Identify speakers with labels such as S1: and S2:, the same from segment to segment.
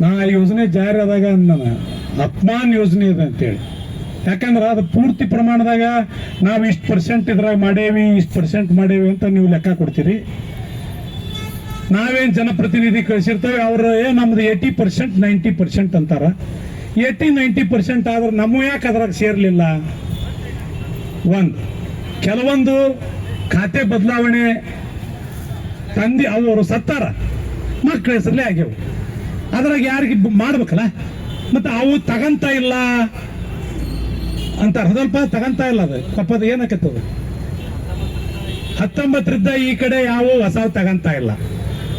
S1: ನಾ ಆ ಯೋಜನೆ ಜಾರಿ ಆದಾಗ ಅಂದ ಅಪ್ಮಾನ್ ಯೋಜನೆ ಇದೆ ಅಂತೇಳಿ. ಯಾಕಂದ್ರೆ ಅದು ಪೂರ್ತಿ ಪ್ರಮಾಣದಾಗ ನಾವು ಇಷ್ಟು ಪರ್ಸೆಂಟ್ ಇದ್ರಾಗ ಮಾಡೇವಿ, ಇಷ್ಟು ಪರ್ಸೆಂಟ್ ಮಾಡೇವಿ ಅಂತ ನೀವು ಲೆಕ್ಕ ಕೊಡ್ತೀರಿ. ನಾವೇನು ಜನಪ್ರತಿನಿಧಿ ಕಳಿಸಿರ್ತೇವೆ, ಅವ್ರು, ಏ, ನಮ್ದು ಏಯ್ಟಿ ಪರ್ಸೆಂಟ್ ನೈಂಟಿ ಪರ್ಸೆಂಟ್ ಅಂತಾರ. ಏಯ್ಟಿ ನೈಂಟಿ ಪರ್ಸೆಂಟ್ ಆದ್ರೆ ನಮ್ಮ ಯಾಕೆ ಅದ್ರಾಗ ಸೇರಲಿಲ್ಲ? ಒಂದು ಕೆಲವೊಂದು ಖಾತೆ ಬದಲಾವಣೆ ತಂದಿ, ಅವರು ಸತ್ತಾರ. ಮಕ್ಕಳ ಹೆಸರಲ್ಲೇ ಆಗ್ಯಾವ. ಅದ್ರಾಗ ಯಾರಿಗೆ ಮಾಡ್ಬೇಕಲ್ಲ? ಮತ್ತೆ ಅವು ತಗಂತ ಇಲ್ಲ ಅಂತ ಸ್ವಲ್ಪ ತಗಂತ ಇಲ್ಲ ಅದು. ತಪ್ಪದು ಏನಕ್ಕತ್ತದ ಹತ್ತೊಂಬತ್ತರಿಂದ ಈ ಕಡೆ ಯಾವ ಹೊಸ ತಗಂತ ಇಲ್ಲ.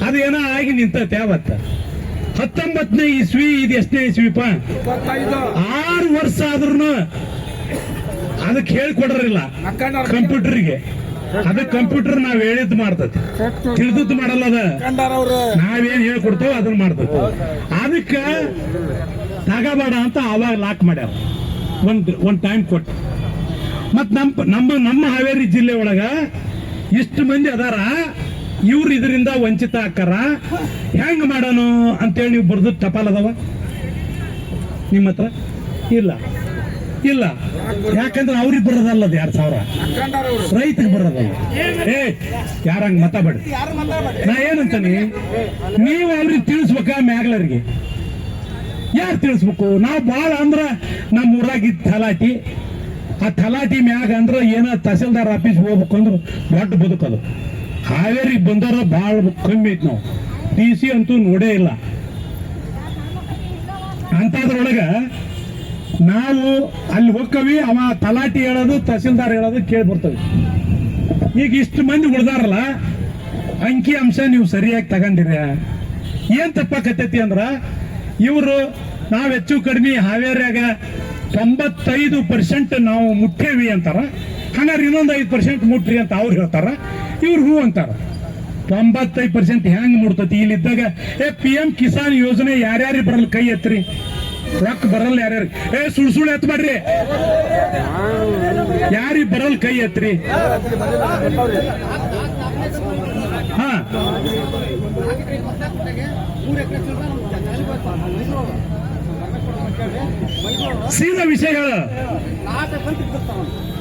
S1: ಅದೇನೋ ಆಗಿ ನಿಂತೈತೆ ಯಾವತ್ತ? ಹತ್ತೊಂಬತ್ತನೇ ಇಸ್ವಿ ಇದು ಎಷ್ಟನೇ ಇಸ್ವಿಪ ಆರು ವರ್ಷ ಆದ್ರೂ ಅದಕ್ಕೆ ಹೇಳ್ಕೊಡ್ರಿಲ್ಲ. ಕಂಪ್ಯೂಟರ್ಗೆ. ಅದಕ್ಕೆ ಕಂಪ್ಯೂಟರ್ ನಾವ್ ಹೇಳಿದ್ ಮಾಡ್ತತಿ. ತಿಳಿದ್ ಮಾಡಲ್ಲ ಅದ. ನಾವೇನ್ ಹೇಳ್ಕೊಡ್ತೇವೆ ಅದನ್ನ ಮಾಡ್ತದೆ ಅದಕ್ಕ ತಗಬೇಡ ಅಂತ ಅವಾಗ ಲಾಕ್ ಮಾಡ್ಯಾರ. ಒಂದ್ ಒಂದ್ ಟೈಮ್ ಕೊಟ್ಟು. ಮತ್ ನಮ್ಮ ನಮ್ಮ ನಮ್ಮ ಹಾವೇರಿ ಜಿಲ್ಲೆ ಒಳಗ ಇಷ್ಟು ಮಂದಿ ಅದಾರ. ಇವ್ರು ಇದರಿಂದ ವಂಚಿತ ಆಕಾರ ಹೆಂಗ್ ಮಾಡೋಣ ಅಂತೇಳಿ ನೀವು ಬರ್ದು ಟಪಾಲ್ ಅದಾವ? ನಿಮ್ಮ ಹತ್ರ? ಇಲ್ಲ. ಇಲ್ಲ. ಯಾಕಂದ್ರೆ ಅವ್ರಿಗೆ ಬರೋದಲ್ಲ ಅದು ಎರಡ್ ಸಾವಿರ. ರೈತರಿಗೆ ಬರೋದಲ್ಲ. ಏ ಯಾರಂಗ್ ಮತ ಬೇಡಿ ನಾ ಏನಂತಾನೆ? ನೀವು ಅವ್ರಿಗೆ ತಿಳಿಸ್ಬೇಕ ಮ್ಯಾಗ್ಲರಿಗೆ ಯಾರು ತಿಳಿಸ್ಬೇಕು? ನಾವು ಭಾಳ ಅಂದ್ರ ನಮ್ಮ ಊರಾಗಿದ್ದ ತಲಾಟಿ. ಆ ತಲಾಟಿ ಮ್ಯಾಗ ಅಂದ್ರ ಏನ ತಹಸೀಲ್ದಾರ್ ಆಫೀಸ್ ಹೋಗ್ಬೇಕು ಅಂದ್ರೆ ದೊಡ್ಡ ಬದುಕದು ಹಾವೇರಿ ಬಂದವ್ರ ಭಾಳ ಕಮ್ಮಿ ಐತಿ ನಾವು. ಟಿ ಸಿ ಅಂತೂ ನೋಡೇ ಇಲ್ಲ. ಅಂತದ್ರೊಳಗ ನಾವು ಅಲ್ಲಿ ಹೋಗ್ಕವಿ ಅವ ತಲಾಟಿ ಹೇಳೋದು, ತಹಸೀಲ್ದಾರ್ ಹೇಳೋದು ಕೇಳಿ ಬರ್ತವೆ. ಈಗ ಇಷ್ಟು ಮಂದಿ ಉಳ್ದಾರಲ್ಲ, ಅಂಕಿ ಅಂಶ ನೀವು ಸರಿಯಾಗಿ ತಗೊಂಡಿರ. ಏನ್ ತಪ್ಪಾಕತ್ತೈತಿ ಅಂದ್ರ, ಇವರು ನಾವ್ ಹೆಚ್ಚು ಕಡಿಮೆ ಹಾವೇರಿಯಾಗ ತೊಂಬತ್ತೈದು ಪರ್ಸೆಂಟ್ ನಾವು ಮುಟ್ಟೇವಿ ಅಂತಾರ. ಹಂಗಾರೆ ಇನ್ನೊಂದು ಐದು ಪರ್ಸೆಂಟ್ ಮುಟ್ರಿ ಅಂತ ಅವ್ರು ಹೇಳ್ತಾರ. ಇವ್ರು ಹೂ ಅಂತಾರ. ತೊಂಬತ್ತೈದು ಪರ್ಸೆಂಟ್ ಹೆಂಗ್ ಮುಡ್ತತಿ ಇಲ್ಲಿದ್ದಾಗ, ಏ, ಪಿ ಎಂ ಕಿಸಾನ್ ಯೋಜನೆ ಯಾರ್ಯಾರಿಗೆ ಬರಲ್ ಕೈ ಎತ್ರಿ ರೊಕ್ಕ ಬರಲ್ಲ ಯಾರ್ಯಾರು? ಏ, ಸುಳ್ ಸುಳ್ಳು ಎತ್ ಮಾಡ್ರಿ. ಯಾರಿ ಬರಲ್ ಕೈ ಎತ್ರಿ ಹಾ. ಸೀದಾ ವಿಷಯ ಹೇಳ.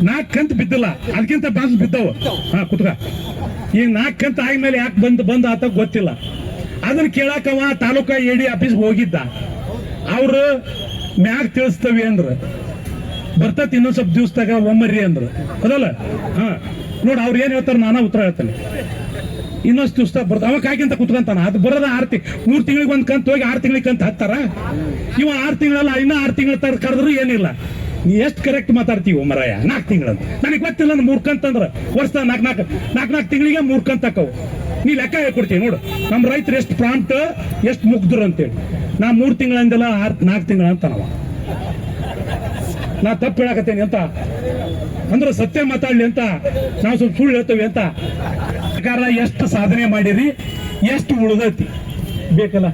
S1: ನಾಲ್ಕು ಕಂತ ಬಿದ್ದಿಲ್ಲ. ಅದಕ್ಕಿಂತ ಬಾಸ್ ಬಿದ್ದವು. ಹಾ, ಕುತ್ಕ. ಈ ನಾಲ್ಕು ಕಂತ ಆದ್ಮೇಲೆ ಯಾಕೆ ಬಂದ್ ಬಂದ್ ಆತ ಗೊತ್ತಿಲ್ಲ. ಅದನ್ನ ಕೇಳಾಕವ ತಾಲೂಕಾ ಎ ಡಿ ಆಫೀಸ್ ಹೋಗಿದ್ದ. ಅವ್ರು ಮ್ಯಾಗ ತಿಳಿಸ್ತವಿ ಅಂದ್ರ. ಬರ್ತೈತಿ ಇನ್ನೊಂದ್ ಸ್ವಲ್ಪ ದಿವ್ಸದಾಗ ಒಮ್ಮರಿ ಅಂದ್ರ. ಅದಲ್ಲ? ಹಾ. ನೋಡ್ ಅವ್ರು ಏನ್ ಹೇಳ್ತಾರ ನಾನಾ ಉತ್ತರ ಹೇಳ್ತಾನೆ. ಇನ್ನೊಂದ್ ದಿವಸ ಬರ್ತ ಅವ ಕಾಯ್ಕಿಂತ ಕುತ್ಕೊಂತಾನ. ಅದು ಬರೋದ ಆರು ತಿಂಗ್ ಮೂರ್ ತಿಂಗಳಿಗೆ ಒಂದ್ ಕಂತ ಹೋಗಿ ಆರು ತಿಂಗಳಿಗೆ ಕಂತ ಹತ್ತಾರ? ಇವ ಆರು ತಿಂಗಳಲ್ಲ, ಇನ್ನ ಆರು ತಿಂಗಳ ತರ ಕರೆದ್ರು ಏನಿಲ್ಲ. ನೀ ಎಷ್ಟು ಕರೆಕ್ಟ್ ಮಾತಾಡ್ತೀವಿ ಮರಯ್ಯ ನಾಲ್ಕು ತಿಂಗಳಂತ ನನಗೆ ಗೊತ್ತಿಲ್ಲ ಅಂದ್ರೆ ಮೂರ್ ವರ್ಷ ನಾಲ್ಕು ನಾಲ್ಕು ನಾಲ್ಕು ನಾಲ್ಕು ತಿಂಗಳಿಗೆ ಮೂರ್ ಕಂತ ಹಾಕವು. ನೀ ಲೆಕ್ಕ ಹೇಳ್ಕೊಡ್ತೀವಿ ನೋಡು. ನಮ್ಮ ರೈತರು ಎಷ್ಟು ಪ್ರಾಂಪ್ಟ್, ಎಷ್ಟು ಮುಗ್ದ್ರು ಅಂತೇಳಿ. ನಾ ಮೂರು ತಿಂಗಳಿಂದಲ್ಲ ಆರ್ ನಾಲ್ಕು ತಿಂಗಳ ಅಂತ ನಾವ ನಾ ತಪ್ಪು ಹೇಳಕತ್ತೇನೆ ಅಂತ. ಅಂದ್ರೆ ಸತ್ಯ ಮಾತಾಡ್ಲಿ ಅಂತ ನಾವು ಸ್ವಲ್ಪ ಸುಳ್ಳು ಹೇಳ್ತೇವೆ ಅಂತ. ಸರ್ಕಾರ ಎಷ್ಟು ಸಾಧನೆ ಮಾಡಿರಿ, ಎಷ್ಟು ಉಳಿದೈತಿ? ಬೇಕಲ್ಲ?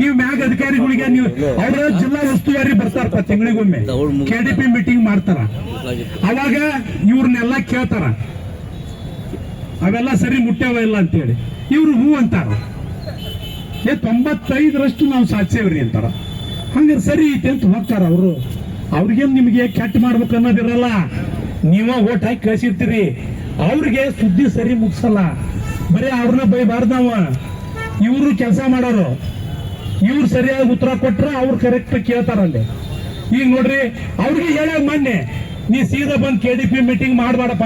S1: ನೀವು ಮ್ಯಾಗ ಅಧಿಕಾರಿಗಳಿಗೆ ನೀವು ಅವರ ಜಿಲ್ಲಾ ಉಸ್ತುವಾರಿ ಬರ್ತಾರಪ್ಪ ತಿಂಗಳಿಗೊಮ್ಮೆ. ಕೆ ಡಿ ಪಿ ಮೀಟಿಂಗ್ ಮಾಡ್ತಾರ. ಅವಾಗ ಇವ್ರನ್ನೆಲ್ಲ ಕೇಳ್ತಾರ. ಅವೆಲ್ಲ ಸರಿ ಮುಟ್ಟ್ಯಾವ ಇಲ್ಲ ಅಂತೇಳಿ. ಇವ್ರು ಹೂ ಅಂತಾರ. ಏ, ತೊಂಬತ್ತೈದರಷ್ಟು ನಾವು ಸಾಧಿಸೇವ್ರಿ ಅಂತಾರ. ಹಂಗಾರೆ ಸರಿ ಐತೆ ಅಂತ ಹೋಗ್ತಾರ ಅವರು. ಅವ್ರಿಗೇನು ನಿಮಗೆ ಕೆಟ್ಟ ಮಾಡ್ಬೇಕು ಅನ್ನೋದಿರಲ್ಲ. ನೀವ ಓಟ್ ಹಾಕಿ ಕಳ್ಸಿರ್ತೀರಿ. ಅವ್ರಿಗೆ ಸುದ್ದಿ ಸರಿ ಮುಗಿಸಲ್ಲ. ಬರೀ ಅವ್ರನ್ನ ಬೈಬಾರ್ದು ನಾವು. ಇವರು ಕೆಲಸ ಮಾಡೋರು. ಇವ್ರು ಸರಿಯಾಗಿ ಉತ್ತರ ಕೊಟ್ರೆ ಅವ್ರು ಕರೆಕ್ಟ್ ಕೇಳ್ತಾರಲ್ಲಿ ಈಗ ನೋಡ್ರಿ, ಅವ್ರಿಗೆ ಹೇಳಾಗ ಮೊನ್ನೆ ನೀ ಸೀದಾ ಬಂದು ಕೆ ಡಿ ಪಿ ಮೀಟಿಂಗ್ ಮಾಡಬೇಡಪ್ಪ.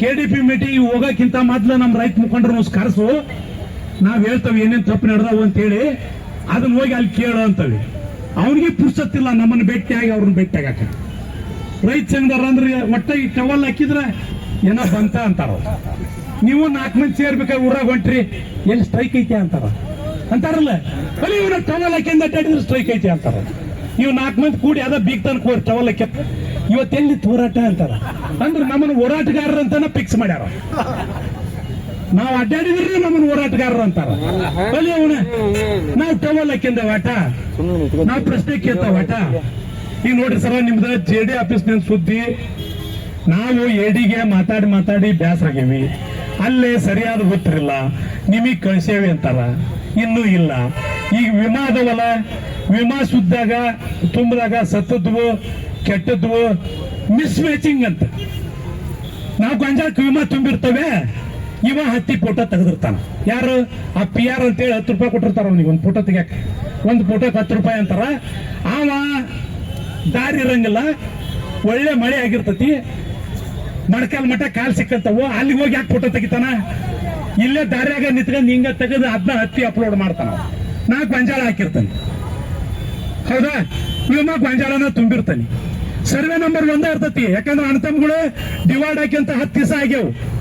S1: ಕೆ ಡಿ ಪಿ ಮೀಟಿಂಗ್ ಹೋಗೋಕ್ಕಿಂತ ಮೊದ್ಲು ನಮ್ಮ ರೈತ ಮುಖಂಡರು ಕರೆಸು ನಾವ್ ಹೇಳ್ತೇವೆ ಏನೇನು ತಪ್ಪು ನಡೆದವು ಅಂತ ಹೇಳಿ ಅದನ್ನ ಹೋಗಿ ಅಲ್ಲಿ ಕೇಳು ಅಂತವಿ ಅವ್ರಿಗೆ ಪುರ್ಸತ್ತಿಲ್ಲ, ನಮ್ಮನ್ನ ಭೇಟಿಯಾಗಿ ಅವ್ರನ್ನ ಭೇಟಿಯಾಗಕ್ಕೆ. ರೈತ ಸಂಘದವ್ರು ಅಂದ್ರೆ ಒಟ್ಟ ಈ ಟವಲ್ ಹಾಕಿದ್ರೆ, ಏನೋ ಬಂತ ಅಂತಾರ ನೀವು ನಾಲ್ಕು ಮಂದಿ ಸೇರ್ಬೇಕಾಗಿ ಊರಾಗ ಹೊಂಟ್ರಿ, ಎಲ್ಲಿ ಸ್ಟ್ರೈಕ್ ಐತಿ ಅಂತಾರ. ಅಂತಾರಲ್ಲ? ಬರೀ ಇವ್ರ ಟವಲ್ ಹಾಕಿಂದ ಅಡ್ಡಾಡಿದ್ರೆ ಸ್ಟ್ರೈಕ್ ಐತಿ ಅಂತಾರ. ನೀವು ನಾಲ್ಕು ಮಂದಿ ಕೂಡಿ ಅದ ಬೀಗ್ ತನಕ ಹೋಗಿ ಟವಲ್ ಹಾಕಿ ಇವತ್ತೆಲ್ಲಿ ಹೋರಾಟ ಅಂತಾರ. ಅಂದ್ರೆ ನಮ್ಮನ್ನ ಹೋರಾಟಗಾರರು ಅಂತಾನೆ ಫಿಕ್ಸ್ ಮಾಡ್ಯಾರ. ನಾವು ಅಡ್ಡಾಡಿದ್ರೆ ನಮ್ಮನ್ನ ಹೋರಾಟಗಾರರು ಅಂತಾರ. ಅವನ. ನಾವು ಟವಲ್ ಹಾಕಿಂದ ವಾಟ? ನಾವು ಪ್ರಶ್ನೆ ಕೇಳ್ತ ವಾಟ? ಈಗ ನೋಡ್ರಿ ಸರ್, ನಿಮ್ದ ಜೆ ಡಿ ಆಫೀಸ್ ಸುದ್ದಿ, ನಾವು ಎಡಿಗೆ ಮಾತಾಡಿ ಮಾತಾಡಿ ಬ್ಯಾಸರಾಗೇವಿ. ಅಲ್ಲೇ ಸರಿಯಾದ ಗೊತ್ತಿರಲಿಲ್ಲ ನಿಮಗೆ ಕಳಿಸೇವಿ ಅಂತಾರ. ಇನ್ನೂ ಇಲ್ಲ. ಈಗ ವಿಮಾ ಅದವಲ್ಲ ವಿಮಾ ಸುದ್ದಾಗ ತುಂಬದಾಗ ಸತ್ತದ್ವು, ಕೆಟ್ಟದ್ವು ಮಿಸ್ ಮ್ಯಾಚಿಂಗ್ ಅಂತ. ನಾವು ಗಂಜಾಕ್ ವಿಮಾ ತುಂಬಿರ್ತವೆ. ಇವ ಹತ್ತಿ ಫೋಟೋ ತೆಗೆದಿರ್ತಾನ. ಯಾರು? ಆ ಪಿ ಆರ್ ಅಂತೇಳಿ ಹತ್ತು ರೂಪಾಯಿ ಕೊಟ್ಟಿರ್ತಾರ ಅವನಿಗೆ ಒಂದು ಫೋಟೋ ತೆಗಿಯಕ್ಕೆ ಒಂದು ಫೋಟೋಕ್ಕೆ ಹತ್ತು ರೂಪಾಯಿ ಅಂತಾರ. ಆವ ದಾರಿ ಇರಂಗಿಲ್ಲ. ಒಳ್ಳೆ ಮಳೆ ಆಗಿರ್ತತಿ. ಮಣಕಾಲ್ ಮಠ ಕಾಲ್ ಸಿಕ್ಕಂತವು. ಅಲ್ಲಿಗೆ ಹೋಗಿ ಯಾಕೆ ಫೋಟೋ ತೆಗಿತಾನ? ಇಲ್ಲೇ ದಾರಿಯಾಗ ನಿಂತ್ಕೊಂಡು ಹಿಂಗ ತೆಗೆದು ಅದನ್ನ ಹತ್ತಿ ಅಪ್ಲೋಡ್ ಮಾಡ್ತಾನ. ನಾ ಗೊಂಜಾಳ ಹಾಕಿರ್ತಾನೆ. ಹೌದಾ? ಇವನ್ನ ಗೊಂಜಾಳನ ತುಂಬಿರ್ತಾನೆ. ಸರ್ವೆ ನಂಬರ್ ಒಂದೇ ಇರ್ತತಿ. ಯಾಕಂದ್ರೆ ಅಣ್ಣತಮ್ಮಗಳು ಡಿವೈಡ್ ಹಾಕಿಂತ ಹತ್ತು ದಿವಸ ಆಗ್ಯಾವು.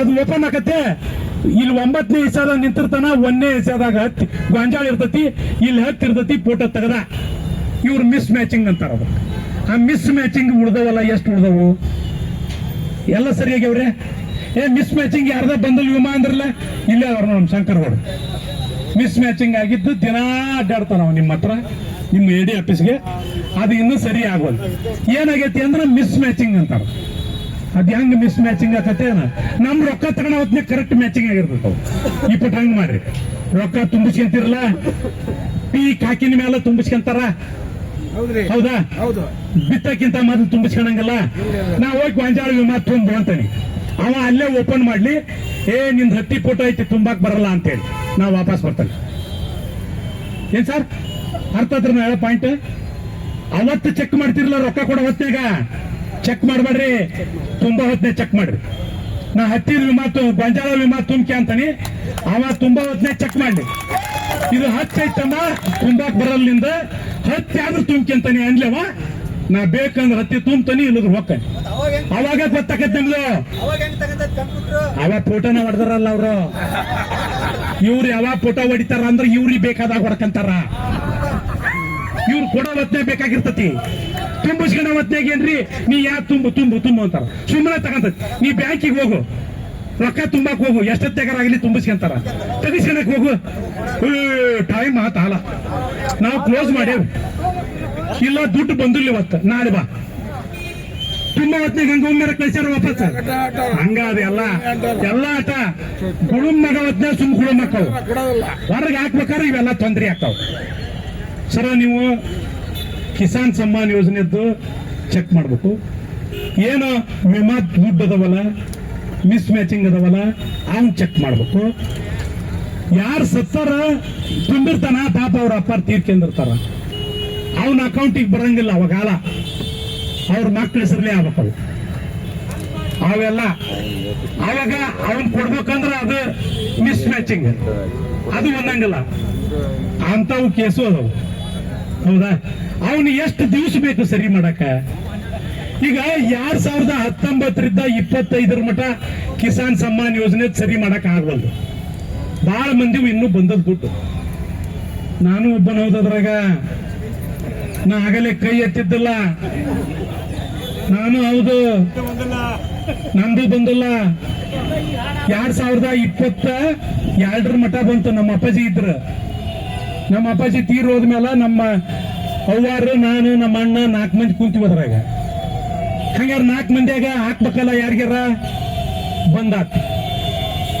S1: ಅದು ಓಪನ್ ಆಗತ್ತೆ. ಇಲ್ಲಿ ಒಂಬತ್ತನೇ ಇಸಾದ ನಿಂತಿರ್ತಾನ, ಒಂದನೇ ಇಸಾದಾಗ ಗೊಂಜಾಳ ಇರ್ತತಿ, ಇಲ್ಲಿ ಹತ್ತಿರ್ತತಿ ಫೋಟೋ ತೆಗದ. ಇವ್ರು ಮಿಸ್ ಮ್ಯಾಚಿಂಗ್ ಅಂತಾರ ಆ ಮಿಸ್ ಮ್ಯಾಚಿಂಗ್ ಉಳ್ದವಲ್ಲ, ಎಷ್ಟು ಉಳ್ದವು? ಎಲ್ಲ ಸರಿಯಾಗ್ಯವ್ರೆ ಏ ಮಿಸ್ ಮ್ಯಾಚಿಂಗ್ ಯಾರ್ದ ಬಂದಲ್ಲಿ ವಿಮಾ ಅಂದ್ರಲ್ಲ? ಇಲ್ಲೇ, ಅವ್ರು ನಮ್ಮ ಶಂಕರ್ಗೌಡ ಮಿಸ್ ಮ್ಯಾಚಿಂಗ್ ಆಗಿದ್ದು ದಿನಾ ಅಡ್ಡಾಡ್ತಾನ ಅವ ನಿಮ್ಮ ಹತ್ರ, ನಿಮ್ಮ ಎ ಡಿ ಆಫೀಸ್ಗೆ ಅದು ಇನ್ನೂ ಸರಿ ಆಗೋದು ಏನಾಗೈತಿ ಅಂದ್ರೆ ಮಿಸ್ ಮ್ಯಾಚಿಂಗ್ ಅಂತಾರ. ಅದ್ ಹೆಂಗ್ ಮಿಸ್ ಮ್ಯಾಚಿಂಗ್ ಆಕತೆ ನಮ್ ರೊಕ್ಕ ತಗೊಂಡ ಹೊತ್ನೆ ಕರೆಕ್ಟ್ ಮ್ಯಾಚಿಂಗ್ ಆಗಿರ್ಬೇಕು ಇಪ್ಪಟ್ ಹಂಗ್ ಮಾಡ್ರಿ. ರೊಕ್ಕ ತುಂಬಿಸ್ಕೊಂತಿರಲ್ಲ? ಪೀ ಕಾಕಿನ ಮೇಲೆ ತುಂಬಿಸ್ಕೊಂತಾರ? ಹೌದಾ? ಬಿತ್ತಕ್ಕಿಂತ ಮೊದಲು ತುಂಬಿಸ್ಕೊಂಡಂಗಲ್ಲ? ನಾ ಹೋಗಿ ಗೊಂಜಾಳ ವಿಮಾ ತುಂಬ ಅಂತಾನೆ. ಅವ ಅಲ್ಲೇ ಓಪನ್ ಮಾಡ್ಲಿ. ಏ ನಿಂದ ಹತ್ತಿ ಫೋಟೋ ಐತಿ ತುಂಬಾಕ್ ಬರಲ್ಲ ಅಂತ ಹೇಳಿ ನಾ ವಾಪಸ್ ಬರ್ತಾನೆ. ಏನ್ ಸರ್? ಅರ್ಥ ಹೇಳೋ ಪಾಯಿಂಟ್ ಅವತ್ತು ಚೆಕ್ ಮಾಡ್ತಿರ್ಲ ರೊಕ್ಕ ಕೊಡೋ ಹೊತ್ನಾಗ ಚೆಕ್ ಮಾಡಬೇಡ್ರಿ. ತುಂಬಾ ಹೊತ್ತನೇ ಚೆಕ್ ಮಾಡ್ರಿ. ನಾ ಹತ್ತಿದ ವಿಮಾ ಗೊಂಜಾಳ ವಿಮಾ ತುಂಬಿಕೆ ಅಂತಾನೆ. ಅವ ತುಂಬಾ ಹೊತ್ತನೇ ಚೆಕ್ ಮಾಡ್ಲಿ. ಇದು ಹತ್ತೈತಮ್ಮ ತುಂಬಾಕ್ ಬರಲ್ಲಿಂದ ಹತ್ತಿ ಆದ್ರೂ ತುಂಬ್ಕೆ ಅಂತಾನೆ ಅನ್ಲವ? ನಾ ಬೇಕಂದ್ರೆ ಹತ್ತಿ ತುಂಬ್ತಾನೆ, ಇಲ್ಲದ್ರ ಹೋಗ್ತಾನೆ
S2: ಅವಾಗ
S1: ಗೊತ್ತಾಕತ್ ನಿಮ್ದು? ಅವ ಫೋಟೋನ ಹೊಡೆದಾರಲ್ಲ ಅವರು. ಇವ್ರು ಯಾವ ಫೋಟೋ ಹೊಡಿತಾರ ಅಂದ್ರೆ ಇವ್ರಿಗೆ ಬೇಕಾದಾಗ ಹೊಡ್ಕಂತಾರ. ಇವ್ರು ಕೊಡೋ ಹೊತ್ತನೇ ಬೇಕಾಗಿರ್ತತಿ. ತುಂಬಿಸ್ಕೊಂಡ ಏನ್ರಿ? ನೀ ಯಾ ತುಂಬು ತುಂಬು ತುಂಬು ಅಂತಾರ. ಸುಮ್ಮನೆ ತಗೊಂತ, ನೀ ಬ್ಯಾಂಕಿಗೆ ಹೋಗು. ರೊಕ್ಕ ತುಂಬಾಕ್ ಹೋಗು. ಎಷ್ಟೊತ್ತಾಗರಾಗಲಿ ತುಂಬಿಸ್ಕೊಂತಾರ. ತೆಗಿಸ್ಕೊಳಕ್ ಹೋಗು. ಟೈಮ್ ಆತಾಲ ನಾವು ಕ್ಲೋಸ್ ಮಾಡೇವು ಇಲ್ಲ, ದುಡ್ಡು ಬಂದಿಲ್ಲ ಇವತ್ತು. ನಾಳೆ ಬಾ. ತುಂಬಾ ಹೊತ್ತಿಗೆ ಹಂಗ ಒಮ್ಮೆ ಕಳಿಸ್ಯಾರ ವಾಪಸ್. ಹಂಗ ಅದು ಎಲ್ಲ. ಎಲ್ಲ ಆಟ. ಗುಳುಮ್ ಮಗ ಹೊತ್ನಾಗ ಸುಮ್ ಗುಳುಮ್ ಹಾಕವು ಹೊರಗೆ ಹಾಕ್ಬೇಕಾದ್ರೆ ಇವೆಲ್ಲ ತೊಂದರೆ ಆಗ್ತಾವ. ಸರ ನೀವು ಕಿಸಾನ್ ಸಮ್ಮಾನ್ ಯೋಜನೆದ್ದು ಚೆಕ್ ಮಾಡಬೇಕು. ಏನು ವಿಮಾ ದುಡ್ಡು ಅದಾವಲ್ಲ ಮಿಸ್ ಮ್ಯಾಚಿಂಗ್ ಅದಾವಲ್ಲ ಅವ್ನು ಚೆಕ್ ಮಾಡಬೇಕು. ಯಾರು ಸತ್ತಾರ ತುಂಬಿರ್ತಾನ, ಪಾಪ ಅವ್ರ ಅಪ್ಪಾರ್ ತೀರ್ಕೊಂಡಿರ್ತಾರ ಅವನ ಅಕೌಂಟಿಗೆ ಬರಂಗಿಲ್ಲ ಅವಾಗಾಲ ಅವ್ರ ಮಕ್ಳ ಹೆಸರಲ್ಲೇ ಆಗ್ಬೇಕು ಅವೆಲ್ಲ, ಅವಾಗ ಅವನ್ ಕೊಡ್ಬೇಕಂದ್ರೆ ಅದು ಮಿಸ್ ಮ್ಯಾಚಿಂಗ್ ಅದು ಒಂದಂಗಿಲ್ಲ. ಅಂತವು ಕೇಸು ಅದಾವು. ಹೌದಾ? ಅವನು ಎಷ್ಟು ದಿವಸ ಬೇಕು ಸರಿ ಮಾಡಕ ಈಗ ಎರಡ್ ಸಾವಿರದ ಹತ್ತೊಂಬತ್ತರಿಂದ ಇಪ್ಪತ್ತೈದರ ಮಟ ಕಿಸಾನ್ ಸಮ್ಮಾನ್ ಯೋಜನೆ ಸರಿ ಮಾಡಕ್ ಆಗವಲ್ದು. ಬಹಳ ಮಂದಿ ಇನ್ನೂ ಬಂದದ್ ದುಡ್ಡು ನಾನು ಒಬ್ಬನ ಹೌದದ್ರಾಗ ನಾ ಆಗಲೇ ಕೈ ಎತ್ತಿದ್ದಿಲ್ಲ. ನಾನು ಹೌದು. ನಂದು ಬಂದಿಲ್ಲ. ಎರಡ್ ಸಾವಿರದ ಇಪ್ಪತ್ತ ಎರಡರ ಮಠ ಬಂತು ನಮ್ಮ ಅಪ್ಪಾಜಿ ಇದ್ರ. ನಮ್ಮ ಅಪ್ಪಾಜಿ ತೀರ್ ಹೋದ್ಮೇಲೆ ನಮ್ಮ ಅವ್ವಾರು, ನಾನು, ನಮ್ಮ ಅಣ್ಣ ನಾಲ್ಕು ಮಂದಿ ಕುಂತೀವಿ ಅದ್ರಾಗ. ಹಂಗಾರ ನಾಲ್ಕು ಮಂದಿಯಾಗ ಹಾಕ್ಬೇಕಲ್ಲ ಯಾರಿಗಾರ ಬಂದಾತ.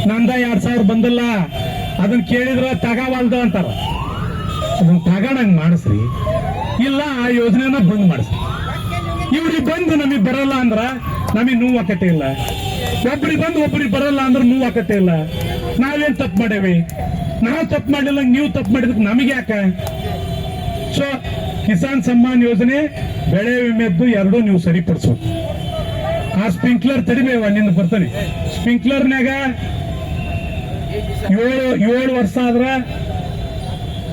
S1: ನಂದ ಎರಡ್ ಸಾವಿರ ಬಂದಲ್ಲ ಅದನ್ನ ಕೇಳಿದ್ರ ತಗವಲ್ದು ಅಂತಾರ. ಅದನ್ನ ತಗೊಂಡಂಗ್ ಮಾಡಿಸ್ರಿ. ಇಲ್ಲ, ಆ ಯೋಜನೆನ ಬಂದ್ ಮಾಡಿಸ್ರಿ. ಇವ್ರಿಗೆ ಬಂದು ನಮಗೆ ಬರಲ್ಲ ಅಂದ್ರ ನಮಗೆ ನೋವು ಆಕತೆ ಇಲ್ಲ. ಒಬ್ರಿಗೆ ಬಂದು ಒಬ್ರಿಗೆ ಬರಲ್ಲ ಅಂದ್ರೆ ನೋವು ಆಕತೆ ಇಲ್ಲ. ನಾವೇನ್ ತಪ್ಪು ಮಾಡೇವಿ ನಾವು ತಪ್ಪು ಮಾಡಿಲ್ಲ, ನೀವು ತಪ್ಪು ಮಾಡಿದಕ್ಕೆ ನಮಗೆ ಯಾಕೆ? ಸೊ ಕಿಸಾನ್ ಸಮ್ಮಾನ್ ಯೋಜನೆ ಬೆಳೆ ವಿಮೆದ್ದು ಎರಡೂ ನೀವು ಸರಿಪಡಿಸ್ಬೇಕು ಆ ಸ್ಪ್ರಿಂಕ್ಲರ್ ತಡಿಬೇವ ನಿನ್ನ ಬರ್ತಾನೆ ಸ್ಪ್ರಿಂಕ್ಲರ್ನಾಗ ಏಳು ಏಳು ವರ್ಷ ಆದ್ರ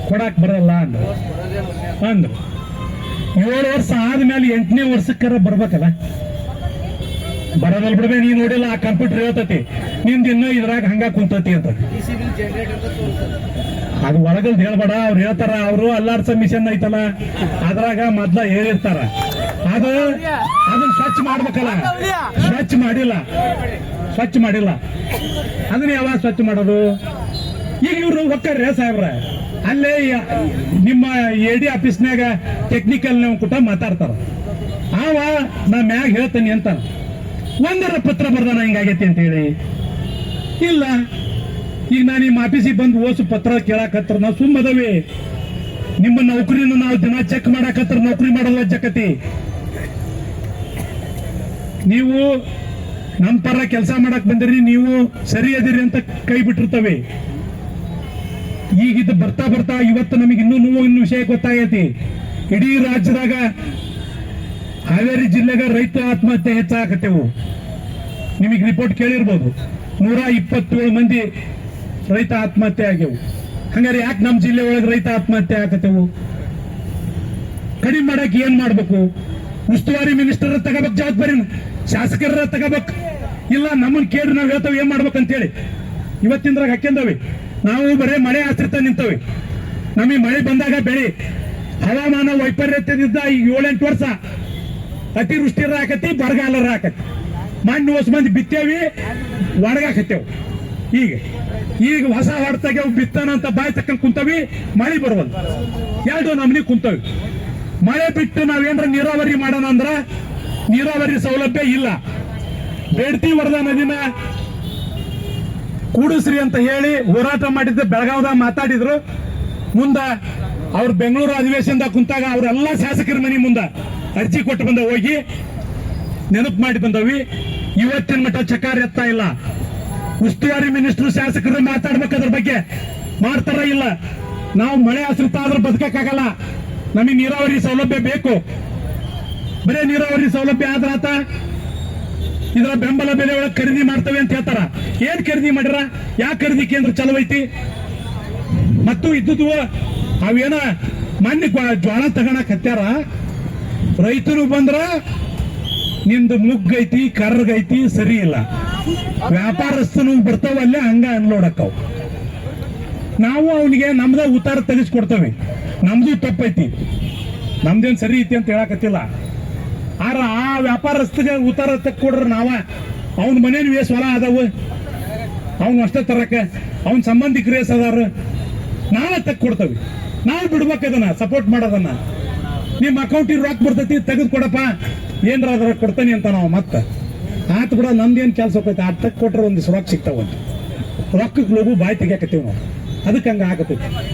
S1: ಕೊಡಕ್ ಬರಲ್ಲ ಅಂದ್ರು. ಅಂದ್ರು. ಏಳು ವರ್ಷ ಆದ್ಮೇಲೆ ಎಂಟನೇ ವರ್ಷಕ್ಕಾರ ಬರ್ಬೇಕಲ್ಲ. ಬರೋದಲ್ ಬಿಡ್ಬೇ ನೀ ನೋಡಿಲ್ಲ, ಆ ಕಂಪ್ಯೂಟರ್ ಹೇಳ್ತತಿ. ನಿಂದ ಇನ್ನೂ ಇದ್ರಾಗ ಹಂಗ ಕುಂತತಿ ಅಂತ. ಅದು ಒಳಗಲ್ ಹೇಳ್ಬೇಡ, ಅವ್ರು ಹೇಳ್ತಾರ, ಅವರು ಅಲ್ಲಾರ್ಸ ಮಿಷನ್ ಐತಲ್ಲ, ಅದ್ರಾಗ ಮೊದ್ಲ ಹೇಳಿರ್ತಾರ. ಅದು ಅದನ್ನ ಸ್ವಚ್ಛ ಮಾಡ್ಬೇಕಲ್ಲ. ಸ್ವಚ್ಛ ಮಾಡಿಲ್ಲ. ಸ್ವಚ್ಛ ಮಾಡಿಲ್ಲ. ಅದನ್ನ ಯಾವಾಗ ಸ್ವಚ್ಛ ಮಾಡೋದು? ಈಗ ಇವ್ರು ಒಕ್ಕರ್ರೆ ಸಾಹೇಬ್ರ. ಅಲ್ಲೇ ನಿಮ್ಮ ಎ ಡಿ ಆಫೀಸ್ನಾಗ ಟೆಕ್ನಿಕಲ್ ನಾವು ಕೂಟ ಮಾತಾಡ್ತಾರ. ಆವ, ನಾ ಮ್ಯಾಗ ಹೇಳ್ತೇನೆ ಅಂತ. ಒಂದರ ಪತ್ರ ಬರ್ದಾನ ಹಿಂಗಾಗೈತಿ ಅಂತ ಹೇಳಿ ಇಲ್ಲ. ಈಗ ನಾನು ನಿಮ್ಮ ಆಫೀಸಿಗೆ ಬಂದು ಓಸು ಪತ್ರ ಕೇಳಾಕತ್ರ, ನಾವು ಸುಮ್ಮದವಿ ನಿಮ್ಮ ನೌಕರಿನ ನಾವು ದಿನ ಚೆಕ್ ಮಾಡಾಕತ್ರ, ನೌಕರಿ ಮಾಡಲ್ಲ ಜಗತಿ ನೀವು ನಮ್ಮ ಪರ ಕೆಲಸ ಮಾಡಕ್ ಬಂದಿರಿ, ನೀವು ಸರಿ ಅದಿರಿ ಅಂತ ಕೈ ಬಿಟ್ಟಿರ್ತವೆ. ಈಗ ಇದು ಬರ್ತಾ ಬರ್ತಾ ಇವತ್ತು ನಮಗೆ ಇನ್ನೂ ನೋವು, ಇನ್ನು ವಿಷಯ ಗೊತ್ತಾಗೈತಿ. ಇಡೀ ರಾಜ್ಯದಾಗ ಹಾವೇರಿ ಜಿಲ್ಲೆಗ ರೈತ ಆತ್ಮಹತ್ಯೆ ಹೆಚ್ಚಾಗತ್ತೆವು. ನಿಮಗೆ ರಿಪೋರ್ಟ್ ಕೇಳಿರ್ಬೋದು. ನೂರ ಇಪ್ಪತ್ತೇಳು ಮಂದಿ ರೈತ ಆತ್ಮಹತ್ಯೆ ಆಗ್ಯವು. ಹಂಗಾರೆ ಯಾಕೆ ನಮ್ಮ ಜಿಲ್ಲೆ ಒಳಗೆ ರೈತ ಆತ್ಮಹತ್ಯೆ ಆಗತ್ತೆವು? ಕಡಿಮೆ ಮಾಡಕ್ ಏನ್ ಮಾಡ್ಬೇಕು? ಉಸ್ತುವಾರಿ ಮಿನಿಸ್ಟರ್ ತಗೋಬೇಕು ಜವಾಬ್ದಾರಿ ಶಾಸಕರ ತಗೋಬೇಕು. ಇಲ್ಲ ನಮ್ಮನ್ನ ಕೇಳಿ ನಾವು ಹೇಳ್ತೇವೆ, ಏನ್ ಮಾಡ್ಬೇಕಂತೇಳಿ ಇವತ್ತಿಂದ್ರಾಗ ಹಾಕ್ಯಂದವಿ. ನಾವು ಬರೇ ಮಳೆ ಆಶ್ರಿತ ನಿಂತವಿ. ನಮಗೆ ಮಳೆ ಬಂದಾಗ ಬೆಳಿ ಹವಾಮಾನ ವೈಪರೀತ್ಯದಿಂದ ಈಗ ಏಳೆಂಟು ವರ್ಷ ಅತಿವೃಷ್ಟಿರ ಆಕತಿ, ಬರಗಾಲರ ಆಕತಿ. ಮಣ್ಣು ಹೊಸ ಮಂದಿ ಬಿತ್ತೇವಿ, ಒಣಗಾಕತ್ತೇವು. ಈಗ ಈಗ ಹೊಸ ಹೊಡ್ತಾಗ ಬಿತ್ತಾನ ಅಂತ ಬಾಯಿ ತಕ್ಕಂಗೆ ಕುಂತವಿ, ಮಳೆ ಬರುವಲ್ ಎರಡು ನಮ್ನಿ ಕುಂತವಿ. ಮಳೆ ಬಿಟ್ಟು ನಾವೇನ್ರ ನೀರಾವರಿ ಮಾಡೋಣ ಅಂದ್ರ ನೀರಾವರಿ ಸೌಲಭ್ಯ ಇಲ್ಲ. ಬೇಡ್ತಿ ವರದಾ ನದಿನ ಕೂಡಿಸ್ರಿ ಅಂತ ಹೇಳಿ ಹೋರಾಟ ಮಾಡಿದ್ದ ಬೆಳಗಾವದಾಗ ಮಾತಾಡಿದ್ರು. ಮುಂದ ಅವ್ರು ಬೆಂಗಳೂರು ಅಧಿವೇಶನದಾಗ ಕುಂತಾಗ ಅವರೆಲ್ಲ ಶಾಸಕರ ಮನೆ ಮುಂದ ಅರ್ಜಿ ಕೊಟ್ಟು ಬಂದ ಹೋಗಿ ನೆನಪು ಮಾಡಿ ಬಂದವಿ. ಇವತ್ತಿನ ಮಟ್ಟ ಚಕಾರ ಎತ್ತಾ ಇಲ್ಲ. ಉಸ್ತುವಾರಿ ಮಿನಿಸ್ಟರ್, ಶಾಸಕರು ಮಾತಾಡ್ಬೇಕು ಅದ್ರ ಬಗ್ಗೆ. ಮಾಡ್ತಾರ ಇಲ್ಲ. ನಾವು ಮಳೆ ಆದ್ರೆ ಬದುಕಕ್ಕಾಗಲ್ಲ. ನಮಗೆ ನೀರಾವರಿ ಸೌಲಭ್ಯ ಬೇಕು. ಬರೇ ನೀರಾವರಿ ಸೌಲಭ್ಯ ಆದ್ರಾತ ಇದರ ಬೆಂಬಲ ಬೆಲೆ ಒಳಗೆ ಖರೀದಿ ಮಾಡ್ತವೆ ಅಂತ ಹೇಳ್ತಾರ. ಏನ್ ಖರೀದಿ ಮಾಡ್ಯಾರ ಯಾಕೆ ಖರೀದಿ ಕೇಂದ್ರ ಚಲೋ ಐತಿ? ಮತ್ತು ಇದ್ದುದು ಅವೇನ ಮಣ್ಣಿ ಜ್ವಾಳ ತಗೋಣಕ್ ಹತ್ಯಾರ? ರೈತರು ಬಂದ್ರ ನಿಂದು ಮುಗ್ಗೈತಿ, ಕರ್ರಗೈತಿ ಸರಿ ಇಲ್ಲ ವ್ಯಾಪಾರಸ್ಥನು ಬರ್ತಾವಲ್ಲೇ ಹಂಗ ಅನ್ಲೋಡಕ್ಕವ್. ನಾವು ಅವನಿಗೆ ನಮ್ದ ಉತ್ತಾರ ತೆಗಿಸ್ಕೊಡ್ತೇವೆ. ನಮ್ದು ತಪ್ಪೈತಿ. ನಮ್ದೇನ್ ಸರಿ ಐತಿ ಅಂತ ಹೇಳಕತ್ತಿಲ್ಲ. ಆರ ಆ ವ್ಯಾಪಾರಸ್ಥಗೆ ಉತ್ತಾರ ಕೊಡ್ರ ನಾವ. ಅವನ ಮನೇನು ವೇಸ್ ಹೊಲ ಅದಾವ. ಅವನು ಅಷ್ಟೇ ತರಕ ಅವನ ಸಂಬಂಧಿಕರು ರೇಸ್ ಅದಾರ. ನಾವೇ ತಕ್ಕ ಕೊಡ್ತೇವೆ ನಾವು ಬಿಡ್ಬೇಕದನ್ನ ಸಪೋರ್ಟ್ ಮಾಡೋದನ್ನ. ನಿಮ್ಮ ಅಕೌಂಟಿಗೆ ರೊಕ್ಕ ಬರ್ತೈತಿ ತೆಗೆದು ಕೊಡಪ್ಪ ಏನ್ರ ಅದ್ರ ಕೊಡ್ತಾನೆ ಅಂತ ನಾವು ಮತ್ತೆ. ಆತ್ ಕೂಡ ನಮ್ದೇನ್ ಕೆಲಸ ಹೋಗೈತೆ ಅಟ್ಟಕ್ಕೆ ಕೊಟ್ರೆ ಒಂದು ರೊಕ್ಕ ಸಿಗ್ತಾವಂತ. ರೊಕ್ಕಕ್ಕೆ ಬಾಯಿ ತೆಗಿಯಾಕತ್ತೀವಿ ನಾವು. ಅದಕ್ಕೆ ಹಂಗ ಆಗತೈತಿ.